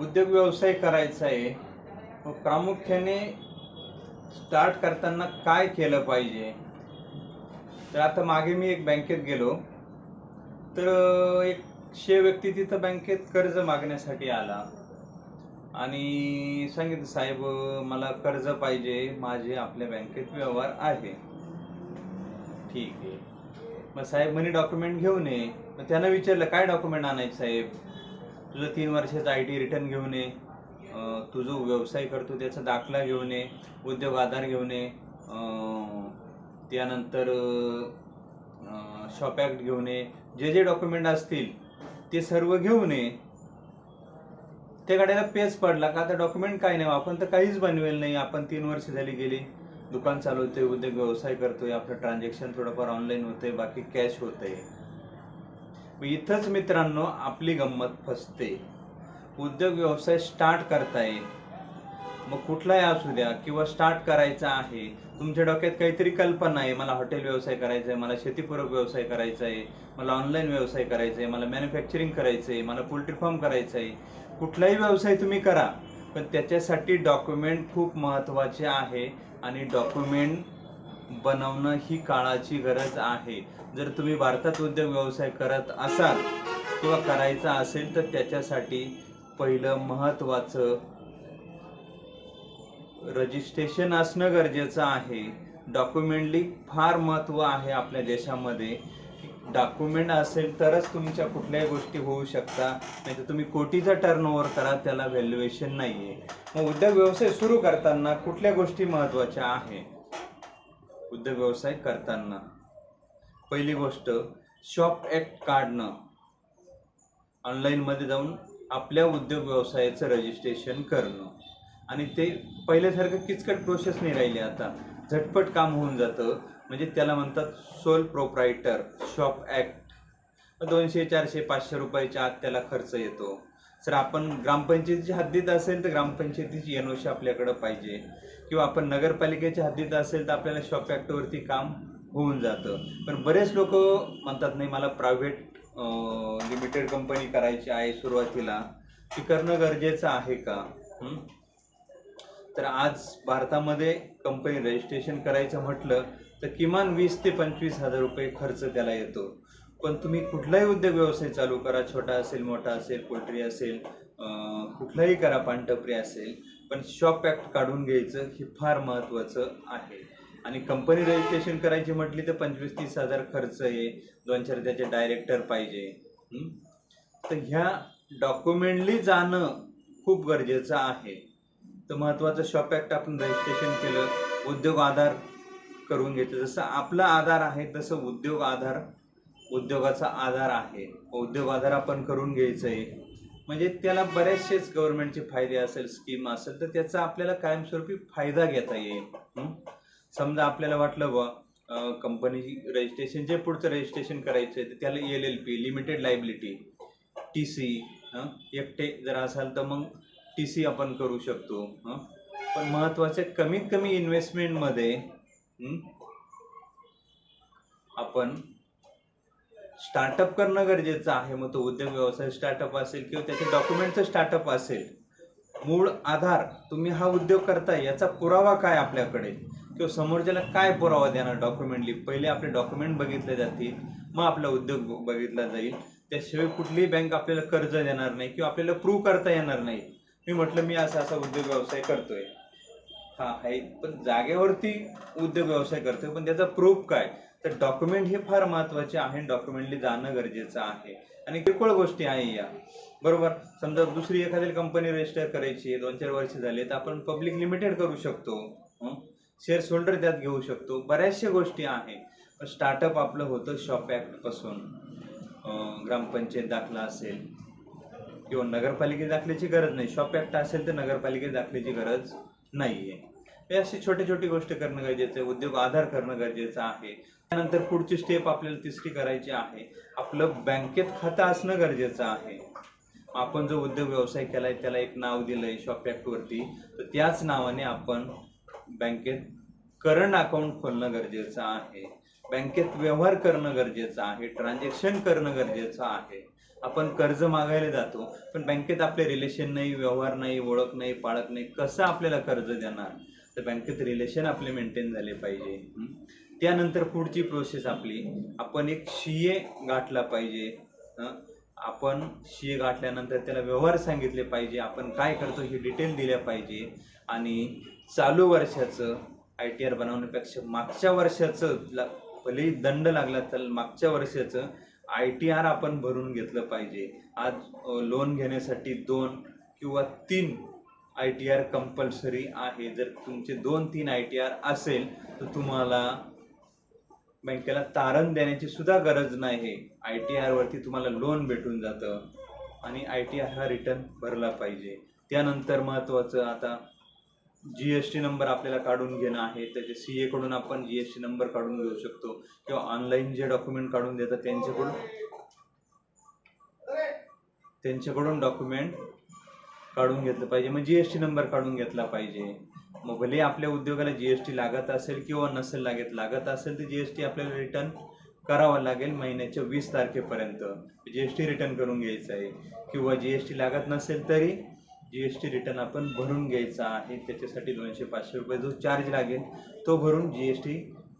उद्योग व्यवसाय करायचा आहे मग प्रामुख्याने स्टार्ट करताना काय केलं पाहिजे? तर आता मागे मी एक बँकेत गेलो. तर एक शे व्यक्ती तिथं बँकेत कर्ज मागण्यासाठी आला. आणि सांगितलं साहेब मला कर्ज पाहिजे माझे आपल्या बँकेत व्यवहार आहे. ठीक आहे. मग साहेब म्हणे डॉक्युमेंट घेऊन ये. मग त्यांना विचारलं काय डॉक्युमेंट आणायचं साहेब? तुझं तीन वर्षाचा आय टी रिटर्न घेऊन ये अं, तू जो व्यवसाय करतो त्याचा दाखला घेऊन ये उद्योग आधार घेऊन ये त्यानंतर शॉप ॲक्ट घेऊन ये जे जे डॉक्युमेंट असतील ते सर्व घेऊन ये. त्या गाड्याला पेच पडला का? आता डॉक्युमेंट काय नाही आपण तर काहीच बनवेल नाही. आपण तीन वर्ष झाली गेली दुकान चालवतोय उद्योग व्यवसाय करतोय आपलं ट्रान्झॅक्शन थोडंफार ऑनलाईन होतंय बाकी कॅश होतंय. इथंच मित्रांनो आपली गंमत फसते. उद्योग व्यवसाय स्टार्ट करता येईल. मग कुठलाही असू द्या किंवा स्टार्ट करायचा आहे तुमच्या डोक्यात काहीतरी कल्पना आहे मला हॉटेल व्यवसाय करायचा आहे मला शेतीपूरक व्यवसाय करायचा आहे मला ऑनलाईन व्यवसाय करायचा आहे मला मॅन्युफॅक्चरिंग करायचं आहे मला पोल्ट्री फार्म करायचं आहे कुठलाही व्यवसाय तुम्ही करा पण त्याच्यासाठी डॉक्युमेंट खूप महत्त्वाचे आहे आणि डॉक्युमेंट बनवणं ही काळाची गरज आहे. जर तुम्ही भारतात उद्योग व्यवसाय करत असाल किंवा करायचा असेल तर त्याच्यासाठी पहिलं महत्त्वाचं रजिस्ट्रेशन असणं गरजेचं आहे. डॉक्युमेंटली फार महत्त्व आहे आपल्या देशामध्ये. डॉक्युमेंट असेल तरच तुमच्या कुठल्याही गोष्टी होऊ शकता. नाही तर तुम्ही कोटीचा टर्नओव्हर करा त्याला व्हॅल्युएशन नाही आहे मग उद्योग व्यवसाय सुरू करताना कुठल्या गोष्टी महत्त्वाच्या आहे? उद्योग व्यवसाय करताना. पहिली गोष्ट शॉप ॲक्ट काढणं. ऑनलाईनमध्ये जाऊन आपल्या उद्योग व्यवसायाचं रजिस्ट्रेशन करणं. आणि ते पहिल्यासारखं किचकट प्रोसेस नाही राहिली आता. झटपट काम होऊन जातं. म्हणजे त्याला म्हणतात सोल प्रोप्रायटर शॉप ॲक्ट दोनशे चारशे पाचशे रुपयाच्या आत त्याला खर्च येतो. सर आपण ग्रामपंचायतीच्या हद्दीत असेल तर ग्रामपंचायतीची एन आपल्याकडं पाहिजे. किंवा आपण नगरपालिकेच्या हद्दीत असेल तर आपल्याला शॉप ॲक्टवरती काम होऊन जातं. पण बरेच लोक म्हणतात नाही मला प्रायव्हेट लिमिटेड कंपनी करायची आहे सुरुवातीला. ती करणं गरजेचं आहे का? तर आज भारतामध्ये कंपनी रजिस्ट्रेशन करायचं म्हटलं तर किमान वीस ते पंचवीस हजार रुपये खर्च त्याला येतो. पण तुम्ही कुठलाही उद्योग व्यवसाय चालू करा छोटा असेल मोठा असेल पोल्ट्री असेल कुठलाही करा पानटपरी असेल पण शॉप ॲक्ट काढून घ्यायचं हे फार महत्त्वाचं आहे. आणि कंपनी रजिस्ट्रेशन करायची म्हटली तर पंचवीस तीस हजार खर्च आहे. दोन चार त्याचे डायरेक्टर पाहिजे. तर ह्या डॉक्युमेंटली जाणं खूप गरजेचं आहे. तर महत्त्वाचं शॉप ॲक्ट आपण रजिस्ट्रेशन केलं उद्योग आधार करून घेतलं. जसं आपला आधार आहे तसं उद्योग आधार उद्योगाचा आधार आहे. उद्योग आधार आपण करून घ्यायचं आहे म्हणजे त्याला बरेचसेच गव्हर्नमेंटचे फायदे असेल स्कीम असेल तर त्याचा आपल्याला कायमस्वरूपी फायदा घेता येईल. समजा आपल्याला वाटलं व कंपनी रजिस्ट्रेशन जे पुढचं रजिस्ट्रेशन करायचं आहे तर त्याला L L P limited liability T C एकटे जर असाल तर मग टी सी आपण करू शकतो. पण महत्त्वाचे कमीत कमी इन्व्हेस्टमेंटमध्ये आपण स्टार्टअप करणं गरजेचं आहे. मग तो उद्योग व्यवसाय स्टार्टअप असेल किंवा त्याच्या डॉक्युमेंटचं स्टार्टअप असेल. मूळ आधार तुम्ही हा उद्योग करताय याचा पुरावा काय आपल्याकडे? किंवा समोरच्याला काय पुरावा देणार डॉक्युमेंटली पहिले आपले डॉक्युमेंट बघितले जातील मग आपला उद्योग बघितला जाईल. त्याशिवाय कुठलीही बँक आपल्याला कर्ज देणार नाही किंवा आपल्याला प्रूव्ह करता येणार नाही. मी म्हटलं मी असा असा उद्योग व्यवसाय करतोय. हा आहे. पण जागेवरती उद्योग व्यवसाय करतोय. पण त्याचा प्रूफ काय? तर डॉक्युमेंट हे फार महत्त्वाचे आहे डॉक्युमेंटली जाणं गरजेचं आहे. आणि किरकोळ गोष्टी आहे या. बरोबर? समजा दुसरी एखादी कंपनी रजिस्टर करायची दोन चार वर्ष झाले तर आपण पब्लिक लिमिटेड करू शकतो. शेअर्स होल्डर त्यात घेऊ शकतो. बऱ्याचशा गोष्टी आहे. स्टार्टअप आपलं होतं शॉप ॲक्टपासून ग्रामपंचायत दाखला असेल. किंवा नगरपालिके दाखल्याची गरज नाही. शॉप ॲक्ट असेल तर नगरपालिके दाखल्याची गरज नाही आहे हे अशी छोटी छोटी गोष्ट करणं गरजेचं आहे. उद्योग आधार करणं गरजेचं आहे. त्यानंतर पुढची स्टेप आपल्याला तिसरी करायची आहे. आपलं बँकेत खातं असणं गरजेचं आहे. आपण जो उद्योग व्यवसाय केलाय त्याला एक नाव दिलंय शॉप ॲक्टवरती तर त्याच नावाने आपण बँकेत करंट अकाउंट खोलणं गरजेचं आहे. बँकेत व्यवहार करणं गरजेचं आहे. ट्रान्झॅक्शन करणं गरजेचं आहे. आपण कर्ज मागायला जातो पण बँकेत आपले रिलेशन नाही व्यवहार नाही ओळख नाही पाळख नाही कसं आपल्याला कर्ज देणार? तर बँकेत रिलेशन आपले मेंटेन झाले पाहिजे. त्यानंतर पुढची प्रोसेस आपली. आपण एक सी ए गाठला पाहिजे. आपण सी ए गाठल्यानंतर त्याला व्यवहार सांगितले पाहिजे. आपण काय करतो हे डिटेल दिल्या पाहिजे. आणि चालू वर्षाचं आय टी आर बनवण्यापेक्षा मागच्या वर्षाचं ला भलेही दंड लागला तर मागच्या वर्षाचं आय टी आर आपण भरून घेतलं पाहिजे. आज लोन घेण्यासाठी दोन किंवा तीन आय टी आर कंपल्सरी आहे. जर तुमचे दोन तीन आय टी आर असेल तर तुम्हाला म्हणजे बँकेला तारण देण्याची सुद्धा गरज नाही. आय टी आरवरती तुम्हाला लोन भेटून जातं. आणि आय टी आर हा रिटर्न भरला पाहिजे. त्यानंतर महत्त्वाचं आता जी एस टी नंबर आपल्याला काढून घेणं आहे. त्याचे सी एकडून आपण जी एस टी नंबर काढून घेऊ शकतो. किंवा ऑनलाईन जे डॉक्युमेंट काढून देतात त्यांच्याकडून त्यांच्याकडून डॉक्युमेंट काढून घेतलं पाहिजे. मग जी एस टी नंबर काढून घेतला पाहिजे. मग भले आपल्या उद्योगाला जी एस टी लागत असेल किंवा नसेल लागत लागत असेल तर जी एस टी आपल्याला रिटर्न करावं लागेल महिन्याच्या वीस तारखेपर्यंत. जी एस टी रिटर्न करून घ्यायचं आहे. किंवा जी एस टी लागत नसेल तरी जी एस टी रिटर्न आपण भरून घ्यायचा आहे. त्याच्यासाठी दोनशे पाचशे रुपये जो चार्ज लागेल तो भरून जी एस टी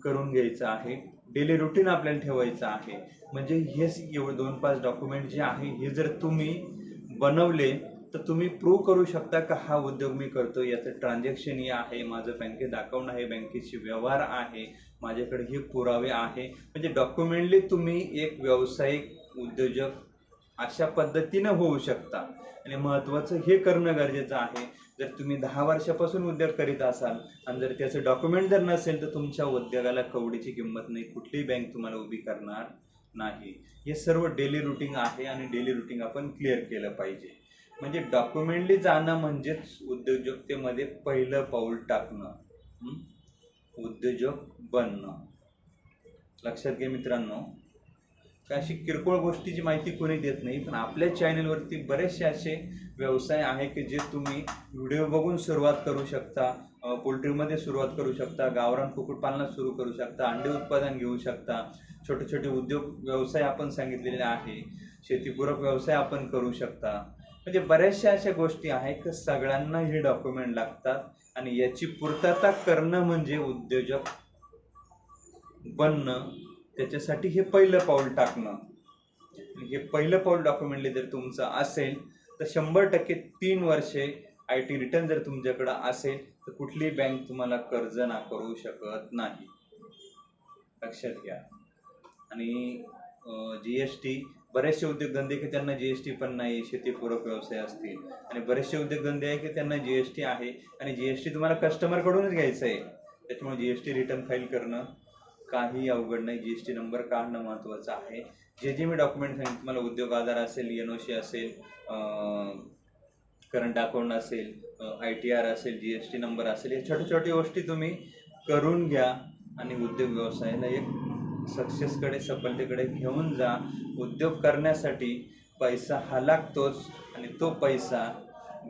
करून घ्यायचा आहे. डेली रुटीन आपल्याला ठेवायचं आहे. म्हणजे हे एवढे दोन पाच डॉक्युमेंट जे आहे हे जर तुम्ही बनवले तर तुम्ही प्रूव्ह करू शकता का हा उद्योग मी करतो याचं ट्रान्झॅक्शन हे आहे माझं बँकेत अकाउंट आहे बँकेचे व्यवहार आहे माझ्याकडे हे पुरावे आहे. म्हणजे डॉक्युमेंटली तुम्ही एक व्यावसायिक उद्योजक अशा पद्धतीनं होऊ शकता. आणि महत्त्वाचं हे करणं गरजेचं आहे. जर तुम्ही दहा वर्षापासून उद्योग करीत असाल आणि जर त्याचं डॉक्युमेंट जर नसेल तर तुमच्या उद्योगाला कवडीची किंमत नाही. कुठलीही बँक तुम्हाला उभी करणार नाही. हे सर्व डेली रुटीन आहे आणि डेली रुटीन आपण क्लिअर केलं पाहिजे. म्हणजे डॉक्युमेंटली जाणं म्हणजेच उद्योजकतेमध्ये पहिलं पाऊल टाकणं. उद्योजक बनणं. लक्षात घ्या मित्रांनो. अशी किरकोळ गोष्टीची माहिती कोणी देत नाही पण आपल्या चॅनलवरती बरेचसे असे व्यवसाय आहे की जे तुम्ही व्हिडिओ बघून सुरुवात करू शकता पोल्ट्रीमध्ये सुरुवात करू शकता गावरान कुक्कुटपालनात सुरू करू शकता अंडे उत्पादन घेऊ शकता छोटे छोटे उद्योग व्यवसाय आपण सांगितलेले आहे शेतीपूरक व्यवसाय आपण करू शकता. म्हणजे बऱ्याचशा अशा गोष्टी आहेत की सगळ्यांना हे डॉक्युमेंट लागतात आणि याची पूर्तता करणं म्हणजे उद्योजक बनणं त्याच्यासाठी हे पहिलं पाऊल टाकणं. हे पहिलं पाऊल डॉक्युमेंटली जर तुमचं असेल तर शंभर टक्के तीन वर्षे आय टी रिटर्न जर तुमच्याकडं असेल तर कुठलीही बँक तुम्हाला कर्ज ना करू शकत नाही. लक्षात घ्या. आणि जी एस टी बरेचसे उद्योगधंदे की त्यांना जी एस टी पण नाही शेतीपूरक व्यवसाय असतील. आणि बरेचसे उद्योगधंदे आहे की त्यांना जी एस टी आहे. आणि जी एस टी तुम्हाला कस्टमरकडूनच घ्यायचं आहे. त्याच्यामुळे G S T return file करणं काही अवघड नाही. जी एस टी नंबर काढणं महत्त्वाचं आहे. जे जे मी डॉक्युमेंट सांगितले तुम्हाला उद्योग आधार असेल एन ओ सी असेल करंट अकाउंट असेल आय टी आर असेल जी एस टी नंबर असेल या छोट्या छोट्या गोष्टी तुम्ही करून घ्या. आणि उद्योग व्यवसायाला एक सक्सेसकडे सफलतेकडे घेऊन जा. उद्योग करण्यासाठी पैसा हा लागतोच आणि तो पैसा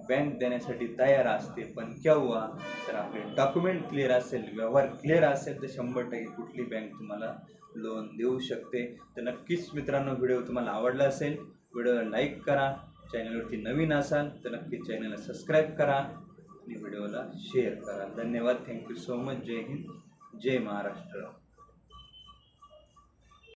बँक देण्यासाठी तयार असते. पण केव्हा? तर आपले डॉक्युमेंट क्लिअर असेल व्यवहार क्लिअर असेल तर शंभर टक्के कुठली बँक तुम्हाला लोन देऊ शकते. तर नक्कीच मित्रांनो व्हिडिओ तुम्हाला आवडला असेल व्हिडिओला लाईक करा. चॅनलवरती नवीन असाल तर नक्कीच चॅनलला सबस्क्राईब करा आणि व्हिडिओला शेअर करा. धन्यवाद. थँक्यू सो मच जय हिंद. जय महाराष्ट्र.